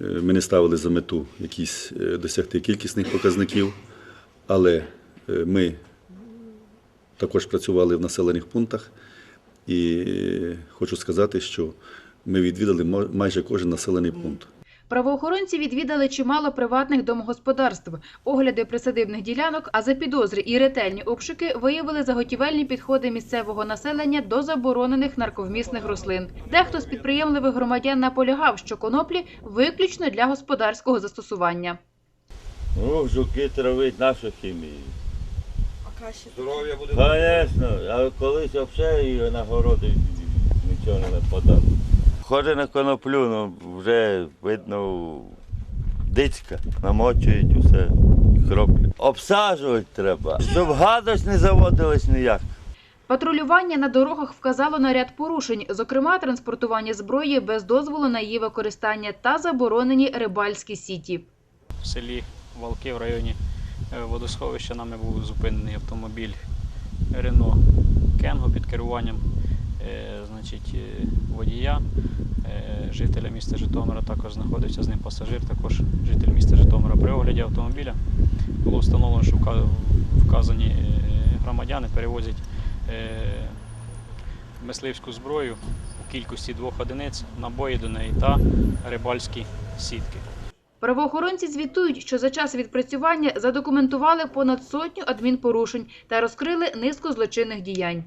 Е, Ми не ставили за мету якісь е, досягти кількісних показників, але е, ми також працювали в населених пунктах, і хочу сказати, що ми відвідали майже кожен населений пункт. Правоохоронці відвідали чимало приватних домогосподарств, огляди присадибних ділянок, а за підозри і ретельні обшуки виявили заготівельні підходи місцевого населення до заборонених нарковмісних рослин. Дехто з підприємливих громадян наполягав, що коноплі виключно для господарського застосування. Ну, жуки травить нашу хімію. А краще Здоров'я буде. Звісно, а колись взагалі і на городи нічого не нападало. Ходить на коноплю, ну вже видно дицька, намочують усе, хроплять. Обсаджувати треба, щоб гадость не заводилась ніяк. Патрулювання на дорогах вказало на ряд порушень, зокрема транспортування зброї без дозволу на її використання та заборонені рибальські сіті. в селі Валки в районі е, водосховища нами був зупинений автомобіль Рено Кенго під керуванням е, значить, е, водія, жителя міста Житомира. Також знаходився з ним пасажир, також житель міста Житомира. При огляді автомобіля було встановлено, що вказані е, громадяни перевозять е, мисливську зброю у кількості двох одиниць, набої до неї та рибальські сітки. Правоохоронці звітують, що за час відпрацювання задокументували понад сотню адмінпорушень та розкрили низку злочинних діянь.